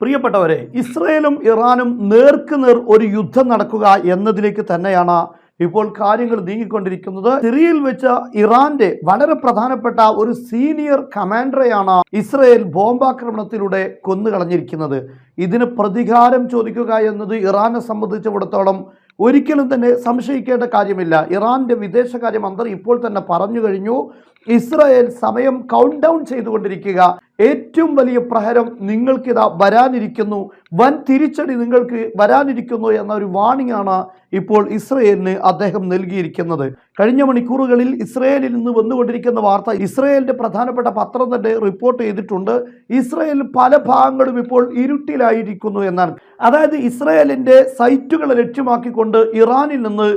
പ്രിയപ്പെട്ടവരെ ഇസ്രയേലും ഇറാനും നേർക്കുനേർ ഒരു യുദ്ധം നടക്കുക എന്നതിലേക്ക് തന്നെയാണ് ഇപ്പോൾ കാര്യങ്ങൾ നീങ്ങിക്കൊണ്ടിരിക്കുന്നത്. സിറിയയിൽ വെച്ച ഇറാന്റെ വളരെ പ്രധാനപ്പെട്ട ഒരു സീനിയർ കമാൻഡറെയാണ് ഇസ്രയേൽ ബോംബാക്രമണത്തിലൂടെ കൊന്നുകളഞ്ഞിരിക്കുന്നത്. ഇതിന് പ്രതികാരം ചോദിക്കുക എന്നത് ഇറാനെ സംബന്ധിച്ചിടത്തോളം ഒരിക്കലും തന്നെ സംശയിക്കേണ്ട കാര്യമില്ല. ഇറാന്റെ വിദേശകാര്യ മന്ത്രി ഇപ്പോൾ തന്നെ പറഞ്ഞു കഴിഞ്ഞു. ഇസ്രയേൽ സമയം കൗണ്ട് ഡൗൺ ചെയ്തുകൊണ്ടിരിക്കുക. ഏറ്റവും വലിയ പ്രഹരം നിങ്ങൾക്കിതാ വരാനിരിക്കുന്നു. വൻ തിരിച്ചടി നിങ്ങൾക്ക് വരാനിരിക്കുന്നു എന്ന ഒരു വാണിംഗ് ആണ് ഇപ്പോൾ ഇസ്രയേലിന് അദ്ദേഹം നൽകിയിരിക്കുന്നത്. കഴിഞ്ഞ മണിക്കൂറുകളിൽ ഇസ്രയേലിൽ നിന്ന് വന്നുകൊണ്ടിരിക്കുന്ന വാർത്ത ഇസ്രയേലിന്റെ പ്രധാനപ്പെട്ട പത്രം തന്നെ റിപ്പോർട്ട് ചെയ്തിട്ടുണ്ട്. ഇസ്രയേൽ പല ഭാഗങ്ങളും ഇപ്പോൾ ഇരുട്ടിലായിരിക്കുന്നു എന്നാണ്. അതായത് ഇസ്രയേലിന്റെ സൈറ്റുകളെ ലക്ഷ്യമാക്കിക്കൊണ്ട് ഇറാനിൽ നിന്ന്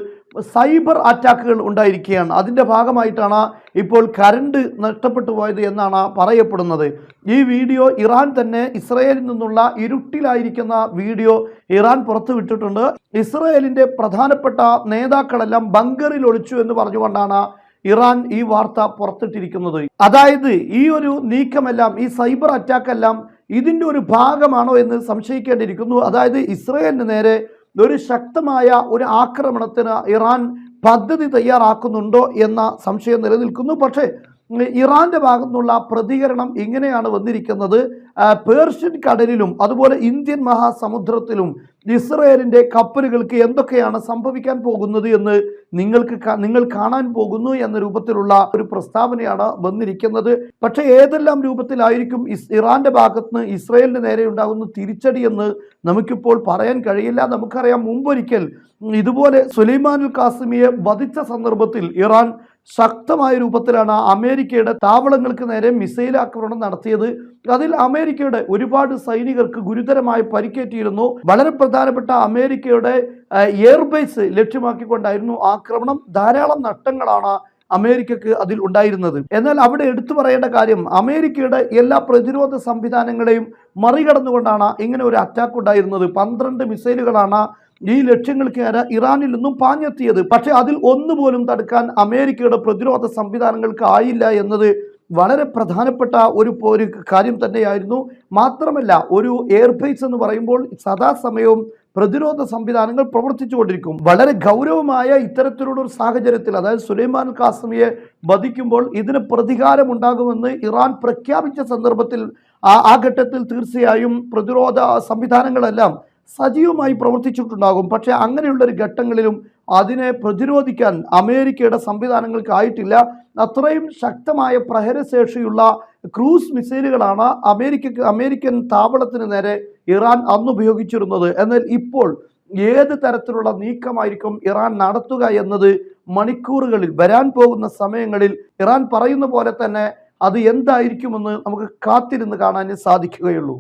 സൈബർ അറ്റാക്കുകൾ ഉണ്ടായിരിക്കുകയാണ്. അതിന്റെ ഭാഗമായിട്ടാണ് ഇപ്പോൾ കരണ്ട് നഷ്ടപ്പെട്ടു പോയത് എന്നാണ് പറയപ്പെടുന്നത്. ഈ വീഡിയോ ഇറാൻ തന്നെ ഇസ്രയേലിൽ നിന്നുള്ള ഇരുട്ടിലായിരിക്കുന്ന വീഡിയോ ഇറാൻ പുറത്തുവിട്ടിട്ടുണ്ട് ഇസ്രയേലിന്റെ പ്രധാനപ്പെട്ട നേതാക്കളെല്ലാം ബങ്കറിൽ ഒളിച്ചു എന്ന് പറഞ്ഞുകൊണ്ടാണ് ഇറാൻ ഈ വാർത്ത പുറത്തിട്ടിരിക്കുന്നത്. അതായത് ഈ ഒരു നീക്കമെല്ലാം ഈ സൈബർ അറ്റാക്കെല്ലാം ഇതിന്റെ ഒരു ഭാഗമാണോ എന്ന് സംശയിക്കേണ്ടിയിരിക്കുന്നു. അതായത് ഇസ്രയേലിന് നേരെ ഒരു ശക്തമായ ഒരു ആക്രമണത്തിന് ഇറാൻ പദ്ധതി തയ്യാറാക്കുന്നുണ്ടോ എന്ന സംശയം നിലനിൽക്കുന്നു. പക്ഷേ ഇറാന്റെ ഭാഗത്തുനിന്നുള്ള പ്രതികരണം ഇങ്ങനെയാണ് വന്നിരിക്കുന്നത്. പേർഷ്യൻ കടലിലും അതുപോലെ ഇന്ത്യൻ മഹാസമുദ്രത്തിലും ഇസ്രയേലിന്റെ കപ്പലുകൾക്ക് എന്തൊക്കെയാണ് സംഭവിക്കാൻ പോകുന്നത് എന്ന് നിങ്ങൾക്ക് നിങ്ങൾ കാണാൻ പോകുന്നു എന്ന രൂപത്തിലുള്ള ഒരു പ്രസ്താവനയാണ് വന്നിരിക്കുന്നത്. പക്ഷേ ഏതെല്ലാം രൂപത്തിലായിരിക്കും ഇറാന്റെ ഭാഗത്തുനിന്ന് ഇസ്രയേലിന് നേരെ ഉണ്ടാകുന്ന തിരിച്ചടി എന്ന് നമുക്കിപ്പോൾ പറയാൻ കഴിയില്ല. നമുക്കറിയാം മുമ്പൊരിക്കൽ ഇതുപോലെ സുലൈമാനുൽ കാസിമിയെ വധിച്ച സന്ദർഭത്തിൽ ഇറാൻ ശക്തമായ രൂപത്തിലാണ് അമേരിക്കയുടെ താവളങ്ങൾക്ക് നേരെ മിസൈൽ ആക്രമണം നടത്തിയത്. അതിൽ അമേരിക്കയുടെ ഒരുപാട് സൈനികർക്ക് ഗുരുതരമായി പരിക്കേറ്റിയിരുന്നു വളരെ പ്രധാനപ്പെട്ട അമേരിക്കയുടെ എയർബേസ് ലക്ഷ്യമാക്കിക്കൊണ്ടായിരുന്നു ആക്രമണം. ധാരാളം നഷ്ടങ്ങളാണ് അമേരിക്കക്ക് അതിൽ ഉണ്ടായിരുന്നത്. എന്നാൽ അവിടെ എടുത്തു പറയേണ്ട കാര്യം അമേരിക്കയുടെ എല്ലാ പ്രതിരോധ സംവിധാനങ്ങളെയും മറികടന്നുകൊണ്ടാണ് ഇങ്ങനെ ഒരു അറ്റാക്ക് ഉണ്ടായിരുന്നത്. പന്ത്രണ്ട് മിസൈലുകളാണ് ഈ ലക്ഷ്യങ്ങൾക്ക് നേരെ ഇറാനിൽ നിന്നും പാഞ്ഞെത്തിയത്. പക്ഷേ അതിൽ ഒന്നുപോലും തടുക്കാൻ അമേരിക്കയുടെ പ്രതിരോധ സംവിധാനങ്ങൾക്ക് ആയില്ല എന്നത് വളരെ പ്രധാനപ്പെട്ട ഒരു ഒരു കാര്യം തന്നെയായിരുന്നു. മാത്രമല്ല ഒരു എയർബേസ് എന്ന് പറയുമ്പോൾ സദാസമയവും പ്രതിരോധ സംവിധാനങ്ങൾ പ്രവർത്തിച്ചുകൊണ്ടിരിക്കും. വളരെ ഗൗരവമായ ഇത്തരത്തിലുള്ള ഒരു സാഹചര്യത്തിൽ അതായത് സുലൈമാൻ കാസമിയെ വധിക്കുമ്പോൾ ഇതിന് പ്രതികാരമുണ്ടാകുമെന്ന് ഇറാൻ പ്രഖ്യാപിച്ച സന്ദർഭത്തിൽ ആ ഘട്ടത്തിൽ തീർച്ചയായും പ്രതിരോധ സംവിധാനങ്ങളെല്ലാം സജീവമായി പ്രവർത്തിച്ചിട്ടുണ്ടാകും. പക്ഷേ അങ്ങനെയുള്ള ഒരു ഘട്ടങ്ങളിലും അതിനെ പ്രതിരോധിക്കാൻ അമേരിക്കയുടെ സംവിധാനങ്ങൾക്കായിട്ടില്ല. അത്രയും ശക്തമായ പ്രഹരശേഷിയുള്ള ക്രൂസ് മിസൈലുകളാണ് അമേരിക്ക അമേരിക്കൻ താവളത്തിന് നേരെ ഇറാൻ അന്ന് ഉപയോഗിച്ചിരുന്നത് എന്നാൽ ഇപ്പോൾ ഏത് തരത്തിലുള്ള നീക്കമായിരിക്കും ഇറാൻ നടത്തുക എന്നത് മണിക്കൂറുകളിൽ വരാൻ പോകുന്ന സമയങ്ങളിൽ ഇറാൻ പറയുന്ന പോലെ തന്നെ അത് എന്തായിരിക്കുമെന്ന് നമുക്ക് കാത്തിരുന്ന് കാണാൻ സാധിക്കുകയുള്ളൂ.